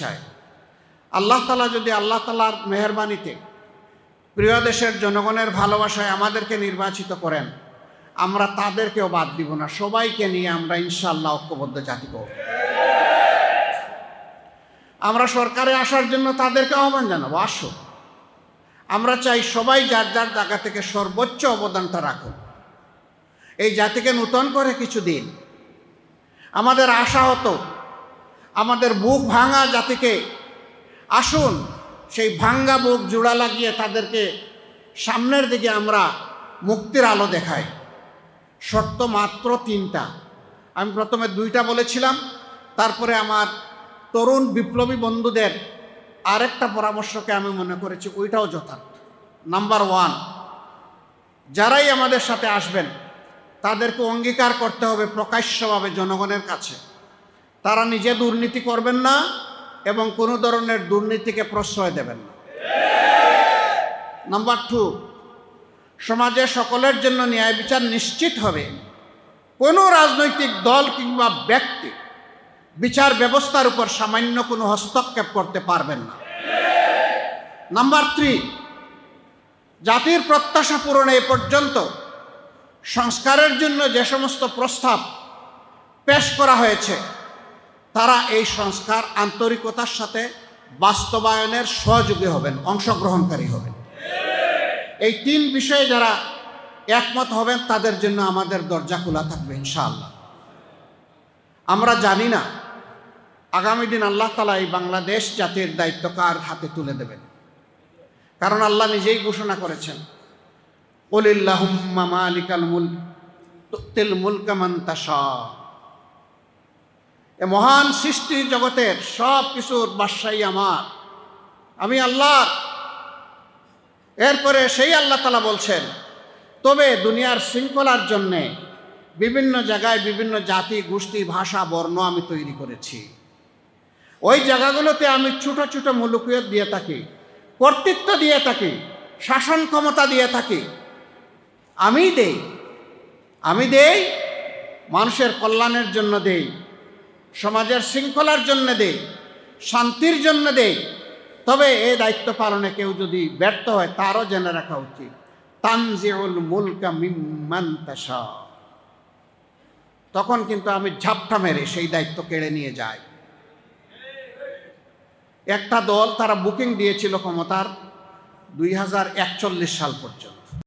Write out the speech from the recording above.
চায়। আল্লাহ তালা যদি আল্লাহ তালার মেহরবানিতে প্রিয় দেশের জনগণের ভালোবাসায় আমাদেরকে নির্বাচিত করেন, আমরা তাদেরকেও বাদ দিব না। সবাইকে নিয়ে আমরা ইনশাল্লাহ ঐক্যবদ্ধ জাতি আমরা সরকারে আসার জন্য তাদেরকে আহ্বান জানাব, আসো। আমরা চাই সবাই যার যার জায়গা থেকে সর্বোচ্চ অবদানটা রাখুন এই জাতিকে নূতন করে কিছু দিন। আমাদের আশা হতো আমাদের বুক ভাঙা জাতিকে। আসুন, সেই ভাঙ্গা বুক জোড়া লাগিয়ে তাদেরকে সামনের দিকে আমরা মুক্তির আলো দেখাই। শর্ত মাত্র তিনটা। আমি প্রথমে দুইটা বলেছিলাম, তারপরে আমার তরুণ বিপ্লবী বন্ধুদের আরেকটা পরামর্শকে আমি মনে করেছি, ওইটাও যথার্থ। নাম্বার ওয়ান, যারাই আমাদের সাথে আসবেন, তাদেরকে অঙ্গীকার করতে হবে প্রকাশ্যভাবে জনগণের কাছে। তারা নিজে দুর্নীতি করবেন না এবং কোনো ধরনের দুর্নীতিকে প্রশ্রয় দেবেন না। নাম্বার টু সমাজে সকলের জন্য ন্যায় বিচার নিশ্চিত হবে। কোনো রাজনৈতিক দল কিংবা ব্যক্তি বিচার ব্যবস্থার উপর সামান্য কোনো হস্তক্ষেপ করতে পারবেন না। নাম্বার থ্রি জাতির প্রত্যাশা পূরণে এ পর্যন্ত সংস্কারের জন্য যে সমস্ত প্রস্তাব পেশ করা হয়েছে তারা এই সংস্কার আন্তরিকতার সাথে বাস্তবায়নের সহযোগী হবেন, অংশগ্রহণকারী হবেন। এই তিন বিষয়ে যারা একমত হবেন, তাদের জন্য আমাদের দরজা খোলা থাকবে, ইনশাআল্লাহ। আমরা জানি না, আগামী দিন আল্লাহ তালা এই বাংলাদেশ জাতির দায়িত্ব কার হাতে তুলে দেবেন। কারণ আল্লাহ নিজেই ঘোষণা করেছেন, ওলিল্লাহুম্মা মালিকাল মুল তুতিল মুলকা মান তাশা। এ মহান সৃষ্টি জগতের সব কিছুর বাদশাহী আমার। আমি আল্লাহ। এরপরে সেই আল্লাহ তালা বলছেন, তবে দুনিয়ার শৃঙ্খলার জন্যে বিভিন্ন জায়গায় বিভিন্ন জাতি, গোষ্ঠী, ভাষা, বর্ণ আমি তৈরি করেছি। ওই জায়গাগুলোতে আমি ছোটো ছোটো মুলুকিয়ত দিয়ে থাকি, কর্তৃত্ব দিয়ে থাকি, শাসন ক্ষমতা দিয়ে থাকি। আমি দেই। আমি দেই, মানুষের কল্যাণের জন্য দেই। সমাজের শৃঙ্খলার জন্য দেই, শান্তির জন্য দেই। তবে এই দায়িত্ব পালনে কেউ যদি ব্যর্থ হয়, তারও জেনে রাখা উচিত। তানজিউল মুলকা মিম্মান তাশা। তখন কিন্তু আমি ঝাপটা মেরে সেই দায়িত্ব কেড়ে নিয়ে যাই। একটা দল তারা বুকিং দিয়েছিল ক্ষমতার দুই হাজার একচল্লিশ সাল পর্যন্ত।